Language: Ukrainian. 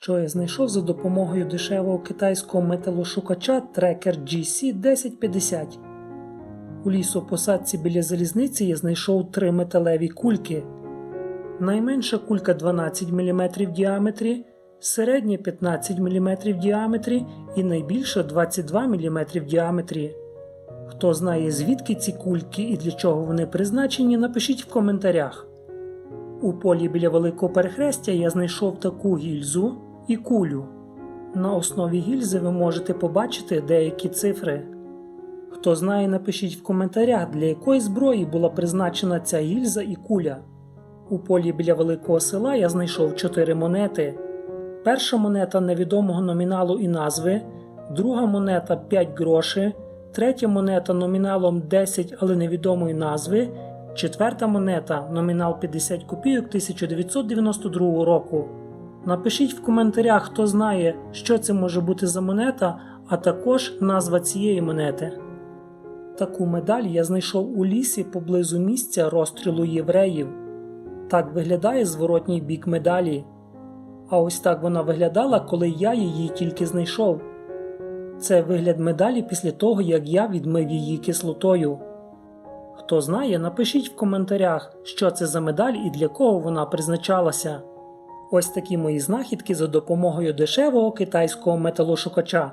що я знайшов за допомогою дешевого китайського металошукача Tracker GC 1050. У лісопосадці біля залізниці я знайшов три металеві кульки. Найменша кулька 12 мм в діаметрі, середня 15 мм в діаметрі і найбільша 22 мм в діаметрі. Хто знає, звідки ці кульки і для чого вони призначені, напишіть в коментарях. У полі біля великого перехрестя я знайшов таку гільзу і кулю. На основі гільзи ви можете побачити деякі цифри. Хто знає, напишіть в коментарях, для якої зброї була призначена ця гільза і куля. У полі біля великого села я знайшов 4 монети. Перша монета невідомого номіналу і назви, друга монета 5 грошей, третя монета номіналом 10, але невідомої назви, четверта монета номінал 50 копійок 1992 року. Напишіть в коментарях, хто знає, що це може бути за монета, а також назва цієї монети. Таку медаль я знайшов у лісі поблизу місця розстрілу євреїв. Так виглядає зворотній бік медалі. А ось так вона виглядала, коли я її тільки знайшов. Це вигляд медалі після того, як я відмив її кислотою. Хто знає, напишіть в коментарях, що це за медаль і для кого вона призначалася. Ось такі мої знахідки за допомогою дешевого китайського металошукача.